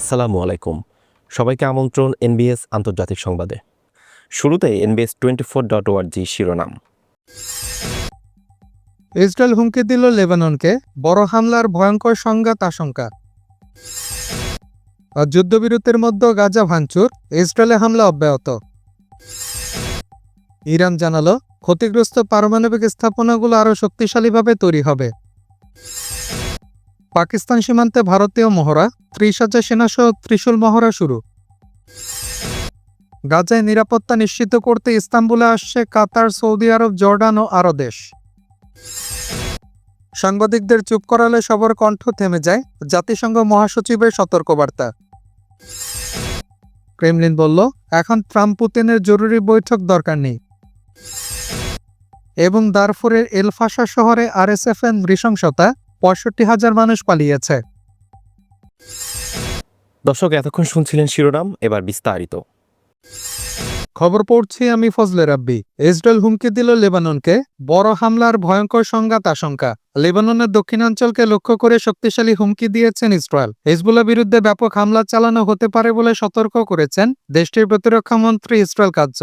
আসসালামু আলাইকুম। সবাইকে আমন্ত্রণ এনবিএস আন্তর্জাতিক সংবাদে। শুরুতে এনবিএস টোয়েন্টি ফোর ডট ওয়ার্জি শিরোনাম। ইসরায়েল হুমকি দিল লেবাননকে, বড় হামলার ভয়ঙ্কর সংঘাত আশঙ্কা। আর যুদ্ধবিরতির মধ্যে গাজা ভাঙচুর, ইসরায়েলে হামলা অব্যাহত। ইরান জানালো, ক্ষতিগ্রস্ত পারমাণবিক স্থাপনাগুলো আরও শক্তিশালীভাবে তৈরি হবে। পাকিস্তান সীমান্তে ভারতীয় মহড়া, ত্রিশ হাজার সেনাসহ ত্রিশূল মহড়া শুরু। গাজায় নিরাপত্তা নিশ্চিত করতে ইস্তাম্বুলে আসছে কাতার, সৌদি আরব, জর্ডান ও আরও দেশ। সাংবাদিকদের চুপ করালে সবার কণ্ঠ থেমে যায়। জাতিসংঘ মহাসচিবের সতর্কবার্তা। ক্রেমলিন বলল, এখন ট্রাম্প পুতিনের জরুরি বৈঠক দরকার নেই। এবং দারফুরের এলফাসা শহরে আরএসএফ এর নৃশংসতা পঁয়ষট্টি হাজার মানুষ পালিয়েছে। দর্শক এতক্ষণ শুনছিলেন শিরোনাম এবার বিস্তারিত। খবর পড়ছি আমি ফজলে রাব্বি। ইসরায়েল হুমকি দিল লেবাননকে। বড় হামলার ভয়ঙ্কর সংঘাত আশঙ্কা। লেবাননের দক্ষিণাঞ্চলকে লক্ষ্য করে শক্তিশালী হুমকি দিয়েছেন ইসরায়েল। হিজবুল্লাহ বিরুদ্ধে ব্যাপক হামলা চালানো হতে পারে বলে সতর্ক করেছেন দেশটির প্রতিরক্ষা মন্ত্রী ইসরায়েল কার্য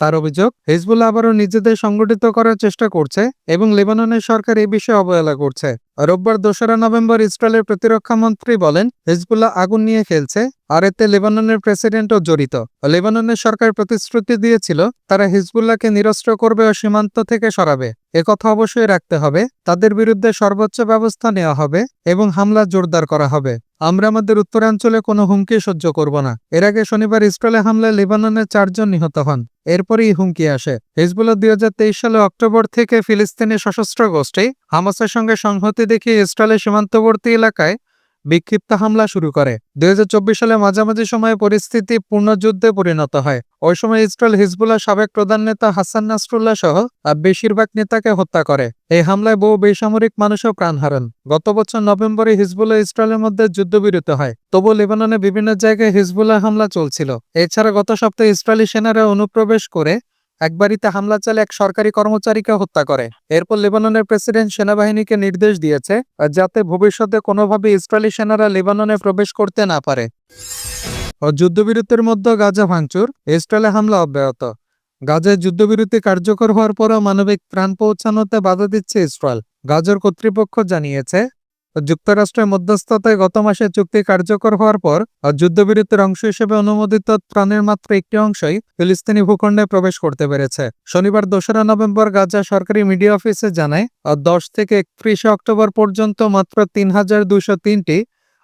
তার অভিযোগ হিজবুল্লাহ আবারও নিজেদের সংগঠিত করার চেষ্টা করছে এবং লেবাননের সরকার এই বিষয়ে অবহেলা করছে। রোববার দোসরা নভেম্বর ইসরায়েলের প্রতিরক্ষা মন্ত্রী বলেন, হিজবুল্লাহ আগুন নিয়ে খেলছে, আর এতে লেবাননের প্রেসিডেন্টও জড়িত। লেবাননের সরকার প্রতিশ্রুতি দিয়েছিল, তারা হিজবুল্লাহকে নিরস্ত্র করবে ও সীমান্ত থেকে সরাবে। একথা অবশ্যই রাখতে হবে, তাদের বিরুদ্ধে সর্বোচ্চ ব্যবস্থা নেওয়া হবে এবং হামলা জোরদার করা হবে। আমরা আমাদের উত্তরাঞ্চলে কোনো হুমকি সহ্য করব না। এর আগে শনিবার ইসরায়েলে হামলায় লেবাননের চারজন নিহত হন। এরপরেই হুমকি আসে। হিজবুল্লাহ দুই হাজার তেইশ সালে অক্টোবর থেকে ফিলিস্তিনি সশস্ত্র গোষ্ঠী হামাসের সঙ্গে সংহতি দেখিয়ে ইসরায়েলের সীমান্তবর্তী এলাকায় বিক্ষিপ্ত হামলা শুরু করে। দুই সালে মাঝামাঝি সময়ে পরিস্থিতি পূর্ণযুদ্ধে পরিণত হয়। ওই সময় ইসরায়েল হিজবুল্লাহ সাবেক প্রধান নেতা হাসান নাসরুল্লাহ সহ বেশিরভাগ নেতাকে হত্যা করে। এই হামলায় বহু বেসামরিক মানুষও প্রাণ হারান। গত বছর নভেম্বরে হিজবুল্লাহ ইসরায়েলের মধ্যে যুদ্ধবিরতি হয়। তবু লেবাননে বিভিন্ন জায়গায় হিজবুল্লাহ হামলা চলছিল। এছাড়া গত সপ্তাহে ইসরায়েলি সেনারা অনুপ্রবেশ করে এক বাড়িতে হামলা চালে এক সরকারি কর্মচারীকে হত্যা করে। এরপর লেবাননের প্রেসিডেন্ট সেনাবাহিনীকে নির্দেশ দিয়েছে, যাতে ভবিষ্যতে কোনোভাবে ইসরায়েলি সেনারা লেবাননে প্রবেশ করতে না পারে। যুদ্ধবিরতির মধ্যে গাজা ভাঙচুর, ইসরায়েলে হামলা অব্যাহত। গাজায় যুদ্ধবিরতি কার্যকর হওয়ার পরও মানবিক প্রাণ পৌঁছানোতে বাধা দিচ্ছে ইসরায়েল। গাজার কর্তৃপক্ষ জানিয়েছে যুক্তরাষ্ট্রের মধ্যস্থতায় গত মাসে চুক্তি কার্যকর হওয়ার পর যুদ্ধবিরতির অংশ হিসেবে অনুমোদিত ত্রাণের মাত্র একটি অংশই ফিলিস্তিনি ভূখণ্ডে প্রবেশ করতে পেরেছে। শনিবার দোসরা নভেম্বর গাজা সরকারি মিডিয়া অফিসে জানায় দশ থেকে একত্রিশে অক্টোবর পর্যন্ত মাত্র তিন হাজার দুশো তিনটি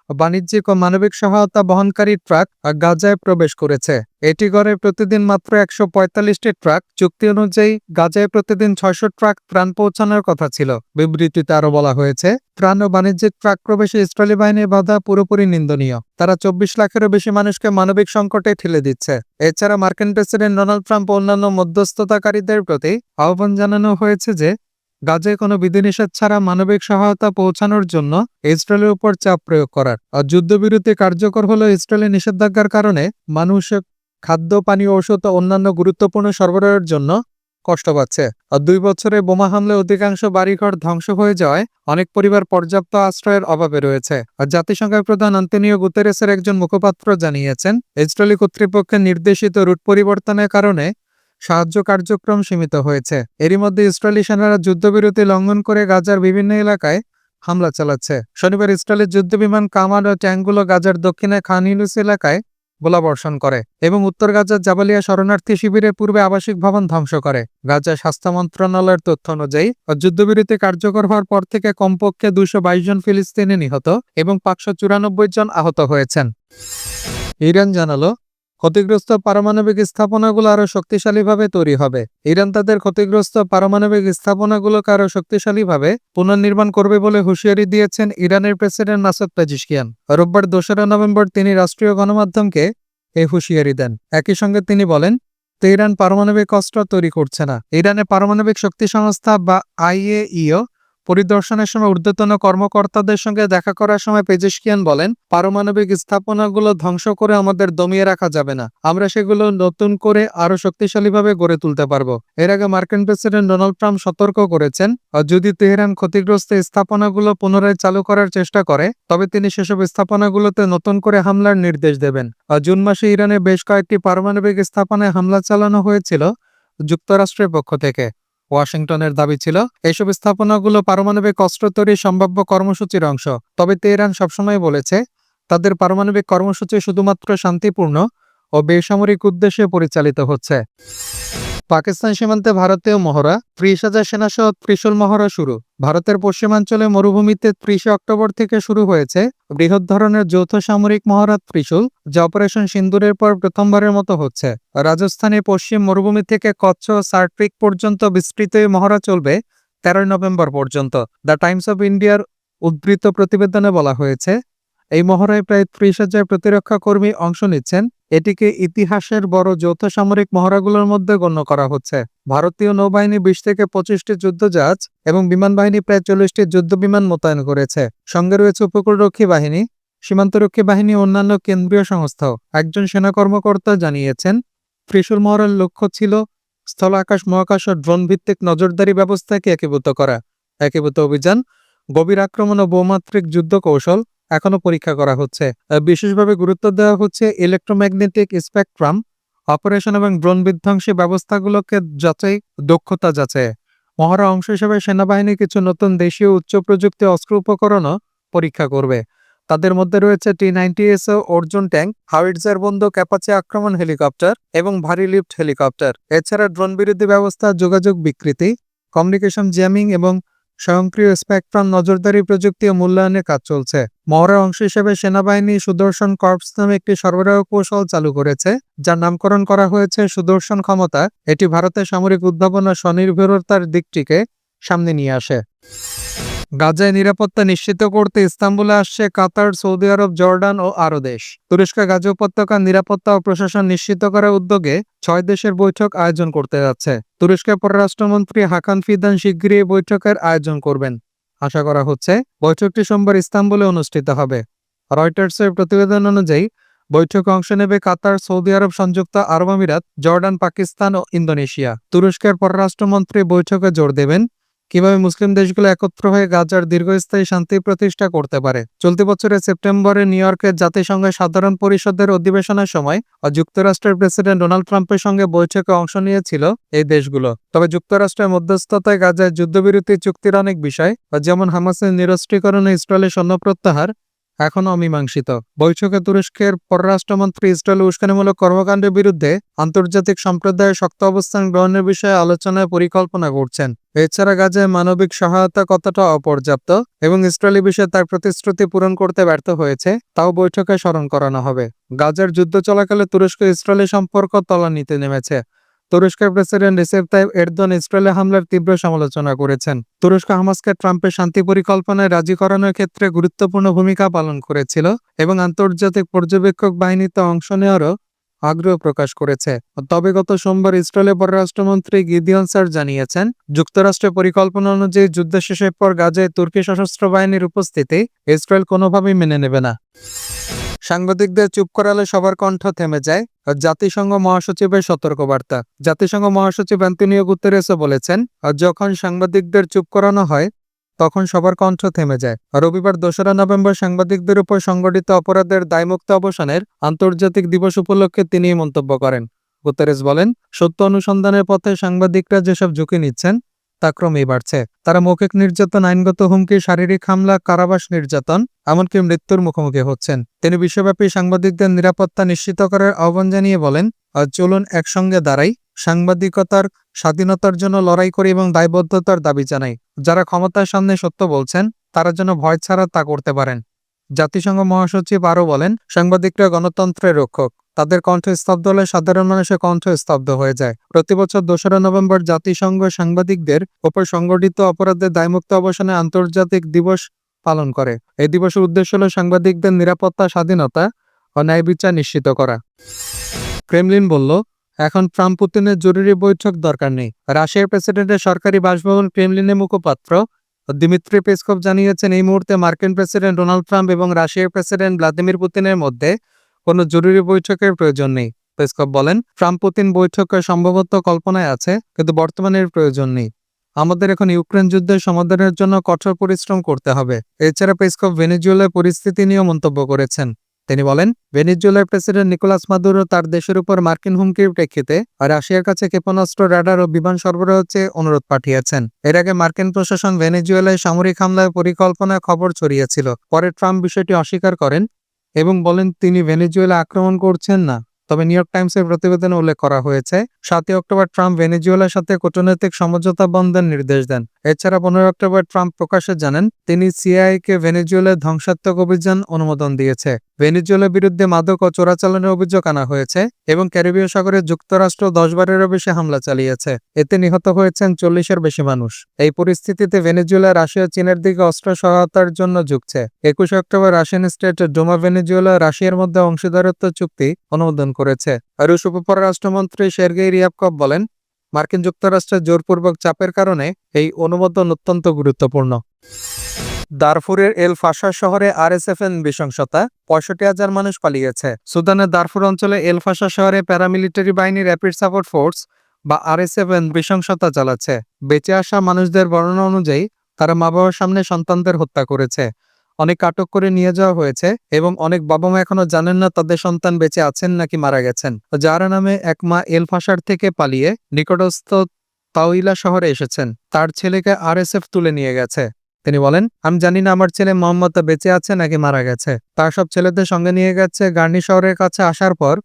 বাণিজ্যিক ও মানবিক সহায়তা বহনকারী ট্রাক গাজায় প্রবেশ করেছে। এটি গড়ে প্রতিদিন মাত্র একশো পঁয়তাল্লিশটি ট্রাক। চুক্তি অনুযায়ী গাজায় প্রতিদিন ছয়শো ট্রাক ত্রাণ পৌঁছানোর কথা ছিল। বিবৃতিতে আরও বলা হয়েছে, ত্রাণ ও বাণিজ্যিক ট্রাক প্রবেশে ইসরায়েলি বাহিনীর বাধা পুরোপুরি নিন্দনীয়। তারা চব্বিশ লাখেরও বেশি মানুষকে মানবিক সংকটে ঠেলে দিচ্ছে। এছাড়া মার্কিন প্রেসিডেন্ট ডোনাল্ড ট্রাম্প অন্যান্য মধ্যস্থতাকারীদের প্রতি আহ্বান জানানো হয়েছে যে গাজায় কোনো বিধিনিষেধ ছাড়া মানবিক সহায়তা পৌঁছানোর জন্য ইসরায়েলের উপর চাপ প্রয়োগ করার। আর যুদ্ধবিরতি কার্যকর হলেও ইসরায়েলের নিষেধাজ্ঞার কারণে মানুষ খাদ্য, পানীয়, ঔষধ ও অন্যান্য গুরুত্বপূর্ণ সরবরাহের জন্য কষ্ট পাচ্ছে। আর দুই বছরে বোমা হামলায় অধিকাংশ বাড়িঘর ধ্বংস হয়ে যাওয়ায় অনেক পরিবার পর্যাপ্ত আশ্রয়ের অভাবে রয়েছে। আর জাতিসংঘের প্রধান আন্তনিও গুতেরেসের একজন মুখপাত্র জানিয়েছেন, ইসরায়েলি কর্তৃপক্ষের নির্দেশিত রুট পরিবর্তনের কারণে সাহায্য কার্যক্রম সীমিত হয়েছে। এরই মধ্যে ইসরায়েলি সেনারা যুদ্ধবিরতি লঙ্ঘন করে গাজার বিভিন্ন এলাকায় হামলা চালাচ্ছে। শনিবার ইসরায়েলের যুদ্ধবিমান কামার ও ট্যাঙ্কগুলো গাজার দক্ষিণে খান ইউনুস এলাকায় গোলাবর্ষণ করে এবং উত্তর গাজার জাবালিয়া শরণার্থী শিবিরের পূর্বে আবাসিক ভবন ধ্বংস করে। গাজা স্বাস্থ্য মন্ত্রণালয়ের তথ্য অনুযায়ী, যুদ্ধবিরতি কার্যকর হওয়ার পর থেকে কমপক্ষে দুশো জন ফিলিস্তিনি নিহত এবং পাঁচশো চুরানব্বই জন আহত হয়েছেন। ইরান জানালো ক্ষতিগ্রস্ত পারমাণবিক স্থাপনাগুলো আরও শক্তিশালীভাবে তৈরি হবে। ইরান তাদের ক্ষতিগ্রস্ত পারমাণবিক স্থাপনাগুলোকে আরও শক্তিশালীভাবে পুনর্নির্মাণ করবে বলে হুঁশিয়ারি দিয়েছেন ইরানের প্রেসিডেন্ট নাসাদ পেজিশকিয়ান রোববার দোসরা নভেম্বর তিনি রাষ্ট্রীয় গণমাধ্যমকে এই হুঁশিয়ারি দেন। একই সঙ্গে তিনি বলেন, তেহরান পারমাণবিক অস্ত্র তৈরি করছে না। ইরানের পারমাণবিক শক্তি সংস্থা বা আইএইও পরিদর্শনের সময় ঊর্ধ্বতন কর্মকর্তাদের সঙ্গে দেখা করার সময় পেজেশকিয়ান বলেন, পারমাণবিক স্থাপনাগুলো ধ্বংস করে আমাদের দমিয়ে রাখা যাবে না। আমরা সেগুলো নতুন করে আরও শক্তিশালীভাবে গড়ে তুলতে পারব। এর আগে মার্কিন প্রেসিডেন্ট ডোনাল্ড ট্রাম্প সতর্ক করেছেন যদি তেহরান ক্ষতিগ্রস্ত স্থাপনাগুলো পুনরায় চালু করার চেষ্টা করে, তবে তিনি সেসব স্থাপনাগুলোতে নতুন করে হামলার নির্দেশ দেবেন। জুন মাসে ইরানে বেশ কয়েকটি পারমাণবিক স্থাপনায় হামলা চালানো হয়েছিল যুক্তরাষ্ট্রের পক্ষ থেকে। ওয়াশিংটনের দাবি ছিল, এসব স্থাপনাগুলো পারমাণবিক অস্ত্র তৈরির সম্ভাব্য কর্মসূচির অংশ। তবে তেহরান সবসময় বলেছে, তাদের পারমাণবিক কর্মসূচি শুধুমাত্র শান্তিপূর্ণ ও বেসামরিক উদ্দেশ্যে পরিচালিত হচ্ছে। পাকিস্তান সীমান্তে ভারতীয় মহড়া, ত্রিশ হাজার সেনাসহ ত্রিশূল মহড়া শুরু। ভারতের পশ্চিমাঞ্চলে মরুভূমিতে ত্রিশে অক্টোবর থেকে শুরু হয়েছে বৃহৎ ধরনের যৌথ সামরিক মহড়া ত্রিশূল, যা অপারেশন সিন্দুরের পর প্রথমবারের মতো হচ্ছে। রাজস্থানের পশ্চিম মরুভূমি থেকে কচ্ছ সার্ট্রিক পর্যন্ত বিস্তৃত এই মহড়া চলবে তেরোই নভেম্বর পর্যন্ত। দ্য টাইমস অব ইন্ডিয়ার উদ্ধৃত প্রতিবেদনে বলা হয়েছে এই মহড়ায় প্রায় ত্রিশ হাজার প্রতিরক্ষা কর্মী অংশ নিচ্ছেন। এটিকে ইতিহাসের বড় যৌথ সামরিক মহড়াগুলোর মধ্যে গণ্য করা হচ্ছে। ভারতীয় নৌবাহিনী বিশ থেকে পঁচিশটি যুদ্ধজাহাজ এবং বিমান বাহিনী প্রায় চল্লিশটি যুদ্ধ বিমান মোতায়েন করেছে। সঙ্গে রয়েছে উপকূলরক্ষী বাহিনী, সীমান্তরক্ষী বাহিনী অন্যান্য কেন্দ্রীয় সংস্থাও একজন সেনা কর্মকর্তা জানিয়েছেন, ত্রিশূল মহড়ার লক্ষ্য ছিল স্থল আকাশ, মহাকাশ ও ড্রোন ভিত্তিক নজরদারি ব্যবস্থাকে একীভূত করা। একীভূত অভিযান, গভীর আক্রমণ ও বহুমাত্রিক যুদ্ধ কৌশল এখনও পরীক্ষা করা হচ্ছে। বিশেষভাবে গুরুত্ব দেওয়া হচ্ছে ইলেকট্রোম্যাগনেটিক স্পেকট্রাম অপারেশন এবং ড্রোন বিধ্বংসী ব্যবস্থাগুলোকে যাচাই, দক্ষতা যাচাই। মহড়া অংশ হিসেবে সেনাবাহিনী কিছু নতুন দেশীয় উচ্চ প্রযুক্তি অস্ত্র উপকরণও পরীক্ষা করবে। তাদের মধ্যে রয়েছে T ninety S Arjun tank, howitzer বন্ধ ক্যাপাচে আক্রমণ হেলিকপ্টার এবং ভারী লিফট হেলিকপ্টার। এছাড়া ড্রোন বিরোধী ব্যবস্থা, যোগাযোগ বিকৃতি, কমিউনিকেশন জ্যামিং এবং স্বয়ংক্রিয় স্পেকট্রাম নজরদারি প্রযুক্তি ও মূল্যায়নের কাজ চলছে। মহড়ার অংশ হিসেবে সেনাবাহিনী সুদর্শন কর্পস নামে একটি সরবরাহ কৌশল চালু করেছে, যার নামকরণ করা হয়েছে সুদর্শন ক্ষমতা। এটি ভারতের সামরিক উদ্ভাবন ও স্বনির্ভরতার দিকটিকে সামনে নিয়ে আসে। গাজায় নিরাপত্তা নিশ্চিত করতে ইস্তাম্বুলে আসছে কাতার, সৌদি আরব, জর্ডান ও আরও দেশ। তুরস্ক গাজা উপত্যকার নিরাপত্তা ও প্রশাসন নিশ্চিত করার উদ্যোগে ছয় দেশের বৈঠক আয়োজন করতে যাচ্ছে। তুরস্কের পররাষ্ট্রমন্ত্রী হাকান ফিদান শিগগিরই বৈঠকের আয়োজন করবেন। আশা করা হচ্ছে বৈঠকটি সোমবার ইস্তাম্বুলে অনুষ্ঠিত হবে। রয়টার্সের প্রতিবেদন অনুযায়ী, বৈঠকে অংশ নেবে কাতার, সৌদি আরব সংযুক্ত আরব আমিরাত, জর্ডান, পাকিস্তান ও ইন্দোনেশিয়া। তুরস্কের পররাষ্ট্রমন্ত্রী বৈঠকে জোর দেবেন কীভাবে মুসলিম দেশগুলো একত্র হয়ে গাজার দীর্ঘস্থায়ী শান্তি প্রতিষ্ঠা করতে পারে? চলতি বছরের সেপ্টেম্বরে নিউ ইয়র্কের জাতিসংঘের সাধারণ পরিষদের অধিবেশনের সময় ও যুক্তরাষ্ট্রের প্রেসিডেন্ট ডোনাল্ড ট্রাম্পের সঙ্গে বৈঠকে অংশ নিয়েছিল এই দেশগুলো। তবে যুক্তরাষ্ট্রের মধ্যস্থতায় গাজায় যুদ্ধবিরতি চুক্তির অনেক বিষয় যেমন হামাসের নিরস্ত্রীকরণ ইসরায়েলের সৈন্য প্রত্যাহার এখনও অমীমাংসিত। বৈঠকে তুরস্কের পররাষ্ট্রমন্ত্রী ইসরায়েল উস্কানিমূলক কর্মকাণ্ডের বিরুদ্ধে আন্তর্জাতিক সম্প্রদায়ের শক্ত অবস্থান গ্রহণের বিষয়ে আলোচনায় পরিকল্পনা করছেন। এছাড়া গাজায় মানবিক সহায়তা কতটা অপর্যাপ্ত এবং ইসরায়েলি বিষয়ে তার প্রতিশ্রুতি পূরণ করতে ব্যর্থ হয়েছে, তাও বৈঠকে স্মরণ করানো হবে। গাজার যুদ্ধ চলাকালে তুরস্ক ইসরায়েলি সম্পর্ক তলানিতে নেমেছে। তুরস্কের প্রেসিডেন্ট রিসেপ তাইব এরদোয়ান ইসরায়েলে হামলার তীব্র সমালোচনা করেছেন। তুরস্ক হামাসকে ট্রাম্পের শান্তি পরিকল্পনায় রাজি করানোর ক্ষেত্রে গুরুত্বপূর্ণ ভূমিকা পালন করেছিল এবং আন্তর্জাতিক পর্যবেক্ষক বাহিনীতে অংশ নেওয়ারও আগ্রহ প্রকাশ করেছে। তবে গত সোমবার ইসরায়েলের পররাষ্ট্রমন্ত্রী গিদিয়ন স্যার জানিয়েছেন, যুক্তরাষ্ট্রের পরিকল্পনা অনুযায়ী যুদ্ধ শেষের পর গাজায় তুর্কি সশস্ত্র বাহিনীর উপস্থিতি ইসরায়েল কোনোভাবেই মেনে নেবে না। সাংবাদিকদের চুপ করালে সবার কণ্ঠ থেমে যায়। জাতিসংঘ মহাসচিবের সতর্কবার্তা। জাতিসংঘ মহাসচিব অ্যান্টনিও গুতেরেসও বলেছেন, যখন সাংবাদিকদের চুপ করানো হয় তখন সবার কণ্ঠ থেমে যায়। রবিবার দোসরা নভেম্বর সাংবাদিকদের উপর সংগঠিত অপরাধের দায়মুক্ত অবসানের আন্তর্জাতিক দিবস উপলক্ষে তিনি মন্তব্য করেন। গুতেরেস বলেন, সত্য অনুসন্ধানের পথে সাংবাদিকরা যেসব ঝুঁকি নিচ্ছেন তা বাড়ছে। তারা মৌখিক নির্যাতন, আইনগত হুমকি, শারীরিক হামলা, কারাবাস নির্যাতন, এমনকি মৃত্যুর মুখোমুখি হচ্ছেন। তিনি বিশ্বব্যাপী সাংবাদিকদের নিরাপত্তা নিশ্চিত করার আহ্বান জানিয়ে বলেন, "আজ চলুন একসঙ্গে দাঁড়াই, সাংবাদিকতার স্বাধীনতার জন্য লড়াই করি এবং দায়বদ্ধতার দাবি জানাই। যারা ক্ষমতার সামনে সত্য বলছেন, তারা যেন ভয় ছাড়া তা করতে পারেন। জাতিসংঘ মহাসচিব আরও বলেন, সাংবাদিকরা গণতন্ত্রের রক্ষক। তাদের কণ্ঠ স্তব্ধ হলে সাধারণ মানুষের কণ্ঠ স্তব্ধ হয়ে যায়। প্রতি বছর দোসরা নভেম্বর জাতিসংঘ সাংবাদিকদের ওপর সংগঠিত অপরাধের দায়মুক্ত অবসানে আন্তর্জাতিক দিবস পালন করে। এই দিবসের উদ্দেশ্য হল সাংবাদিকদের নিরাপত্তা, স্বাধীনতা ও ন্যায় বিচার নিশ্চিত করা। ক্রেমলিন বলল, এখন ট্রাম্প পুতিনের জরুরি বৈঠক দরকার নেই। রাশিয়ার প্রেসিডেন্টের সরকারি বাসভবন ক্রেমলিনের মুখপাত্র দিমিত্রি পেসকভ জানিয়েছেন, এই মুহূর্তে মার্কিন প্রেসিডেন্ট ডোনাল্ড ট্রাম্প এবং রাশিয়ার প্রেসিডেন্ট ভ্লাদিমির পুতিনের মধ্যে কোনো জরুরি বৈঠকের প্রয়োজন নেই। পেসকভ বলেন ট্রাম্প পুতিন বৈঠকে সম্ভবত কল্পনায় আছে, কিন্তু বর্তমানে এর প্রয়োজন নেই। আমাদের এখন ইউক্রেন যুদ্ধের সমাধানের জন্য কঠোর পরিশ্রম করতে হবে। এছাড়া পেসকভ ভেনেজুয়েলার পরিস্থিতি নিয়েও মন্তব্য করেছেন। তিনি বলেন, ভেনেজুয়েলার প্রেসিডেন্ট নিকোলাস মাদুরো তার দেশের উপর মার্কিন হুমকির প্রেক্ষিতে রাশিয়ার কাছে ক্ষেপণাস্ত্র, রাডার ও বিমান সরবরাহ চেয়ে অনুরোধ পাঠিয়েছেন। এর আগে মার্কিন প্রশাসন ভেনেজুয়েলায় সামরিক হামলার পরিকল্পনার খবর ছড়িয়েছিল। পরে ট্রাম্প বিষয়টি অস্বীকার করেন এবং বলেন তিনি ভেনেজুয়েলা আক্রমণ করছেন না। তবে নিউ ইয়র্ক টাইমসের প্রতিবেদনে উল্লেখ করা হয়েছে, সাতই অক্টোবর ট্রাম্প ভেনেজুয়েলার সাথে কূটনৈতিক সমঝোতা বন্ধের নির্দেশ দেন। এছাড়া পনেরো অক্টোবর ট্রাম্প প্রকাশ্যে জানান, তিনি সিআইএ কে ভেনেজুয়েলার ধ্বংসাত্মক অভিযান অনুমোদন দিয়েছে। ভেনেজুয়েলার বিরুদ্ধে মাদক ও চোরাচালানের অভিযোগ আনা হয়েছে এবং ক্যারিবীয় সাগরে যুক্তরাষ্ট্র দশ বারেরও বেশি হামলা চালিয়েছে। এতে নিহত হয়েছেন চল্লিশের বেশি মানুষ। এই পরিস্থিতিতে ভেনেজুয়েলা, রাশিয়া চীনের দিকে অস্ত্র সহায়তার জন্য ঝুঁকছে। একুশে October Russian state Duma, Venezuela, রাশিয়ার মধ্যে অংশীদারত্ব চুক্তি অনুমোদন করেছে। রুশ উপপররাষ্ট্রমন্ত্রী সের্গেই রিয়াবকভ বলেন মার্কিন যুক্তরাষ্ট্রের জোরপূর্বক চাপের কারণে এই অনুমোদন অত্যন্ত গুরুত্বপূর্ণ। দারফুরের এল ফাশা শহরে আরএসএফ এর নৃশংসতা পঁয়ষট্টি হাজার মানুষ পালিয়েছে। সুদানের দারফুর অঞ্চলে এল ফাশা শহরে প্যারামিলিটারি বাহিনী র্যাপিড সাপোর্ট ফোর্স বা আরএসএফ এর নৃশংসতা চালাচ্ছে। বেঁচে আসা মানুষদের বর্ণনা অনুযায়ী, তারা মা বাবার সামনে সন্তানদের হত্যা করেছে। অনেক আটক করে নিয়ে যাওয়া হয়েছে এবং অনেক বাবা মা এখনও জানেন না তাদের সন্তান বেঁচে আছেন নাকি মারা গেছেন। যারা নামে এক মা এলফাসার থেকে পালিয়ে নিকটস্থ তাওইলা শহরে এসেছেন। তার ছেলেকে আরএসএফ তুলে নিয়ে গেছে। তিনি বলেন, আমি জানি না আমার ছেলে মোহাম্মদ বেঁচে আছে নাকি মারা গেছে। তার সব ছেলেদের সঙ্গে নিয়ে গেছে। গার্নি শহরের কাছে আসার পর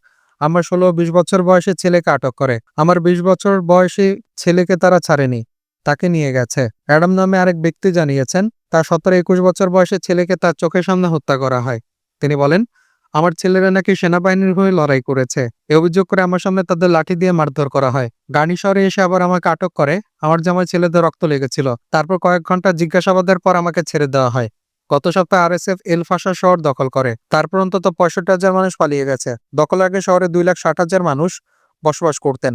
আমার ষোলো বিশ বছর বয়সে ছেলেকে আটক করে। আমার বিশ বছর বয়সী ছেলেকে তারা ছাড়েনি। তাকে নিয়ে গেছে। অ্যাডাম নামে আরেক ব্যক্তি জানিয়েছেন, তার সতেরো একুশ বছর বয়সের ছেলেকে তার চোখের সামনে হত্যা করা হয়। তিনি বলেন, আমার ছেলেরা নাকি সেনাবাহিনীর হয়ে লড়াই করেছে। এ অভিযোগ করে আমার সামনে তাদের লাঠি দিয়ে মারধর করা হয়। গানি শহরে এসে আবার আমাকে আটক করে। আমার জামাই ছেলেদের রক্ত লেগেছিল। তারপর কয়েক ঘণ্টা জিজ্ঞাসাবাদের পর আমাকে ছেড়ে দেওয়া হয়। গত সপ্তাহে আর আরএসএফ এল ফাশা শহর দখল করে। তারপর অন্তত পঁয়ষট্টি হাজার মানুষ পালিয়ে গেছে। দখল আগে শহরে দুই লাখ ষাট হাজার মানুষ বসবাস করতেন।